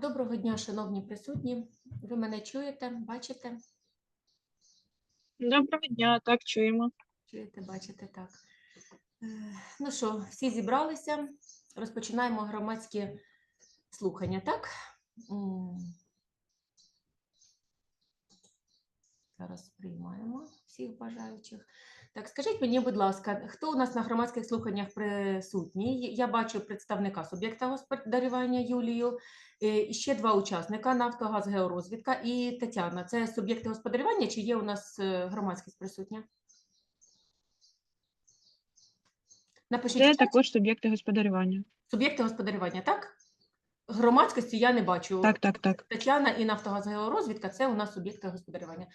Так, доброго дня, шановні присутні. Ви мене чуєте, бачите? Доброго дня, так чуємо. Чуєте, бачите, так. Е, Ну що, всі зібралися. Розпочинаємо громадські слухання, так? Зараз приймаємо всіх бажаючих. Так, скажіть мені, будь ласка, хто у нас на громадських слуханнях присутній? Я бачу представника суб'єкта господарювання Юлію, е, і ще два учасника Нафтогаз Георозвідка і Тетяна. Це суб'єкти господарювання чи є у нас е, громадськість присутня? Напишіть Це також суб'єкти господарювання. суб'єкти господарювання, так? Громадськості я не бачу. Так, так, так. Тетяна і Нафтогазгеорозвідка це у нас суб'єкти господарювання.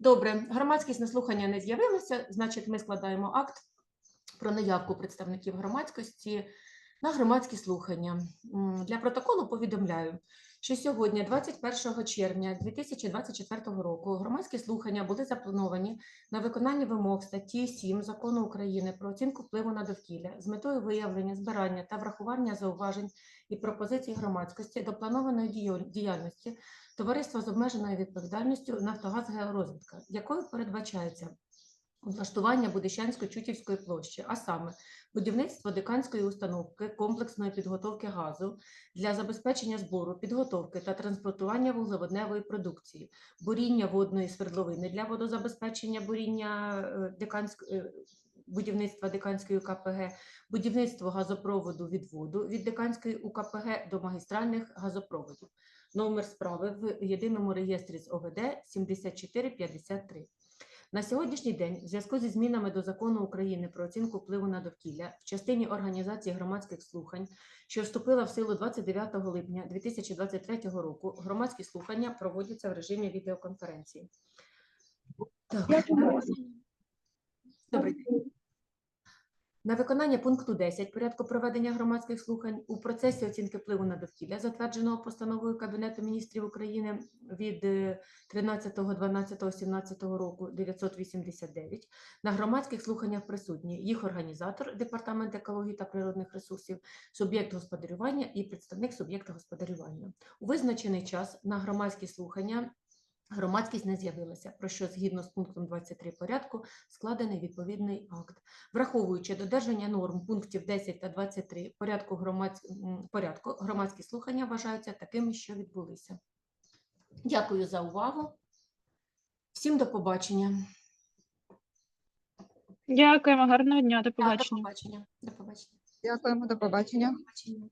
Добре, громадськість на слухання не з'явилася, значить, ми складаємо акт про наявку представників громадськості на громадські слухання. Для протоколу повідомляю, що сьогодні, 21 червня 2024 року, громадські слухання були заплановані на виконання вимог статті 7 Закону України про оцінку впливу на довкілля з метою виявлення, збирання та врахування зауважень і пропозицій громадськості до планованої діяльності товариства з обмеженою відповідальністю «Нафтогазгеорозвідка», якою передбачається облаштування Будищансько-Чутівської площі, а саме будівництво диканської установки комплексної підготовки газу для забезпечення збору, підготовки та транспортування вуглеводневої продукції, буріння водної свердловини для водозабезпечення буріння е, диканськ... е, будівництва Диканської КПГ, будівництво газопроводу від воду від Диканської УКПГ до магістральних газопроводів. Номер справи в єдиному реєстрі з ОВД 7453. На сьогоднішній день, в зв'язку зі змінами до закону України про оцінку впливу на довкілля в частині організації громадських слухань, що вступила в силу 29 липня 2023 року, громадські слухання проводяться в режимі відеоконференції. Так. Добрий день. На виконання пункту 10 порядку проведення громадських слухань у процесі оцінки впливу на довкілля, затвердженого постановою Кабінету міністрів України від е, 13.12.17 року 989, на громадських слуханнях присутні їх організатор, департамент екології та природних ресурсів, суб'єкт господарювання і представник суб'єкта господарювання. У визначений час на громадські слухання громадськість не з'явилася, про що згідно з пунктом 23 порядку складений відповідний акт. Враховуючи додержання норм пунктів 10 та 23 порядку, громадсь... порядку громадські слухання вважаються такими, що відбулися. Дякую за увагу. Всім до побачення. Дякуємо, гарного дня, до Так, До побачення. побачення. До побачення. Дякуємо, до побачення. До побачення.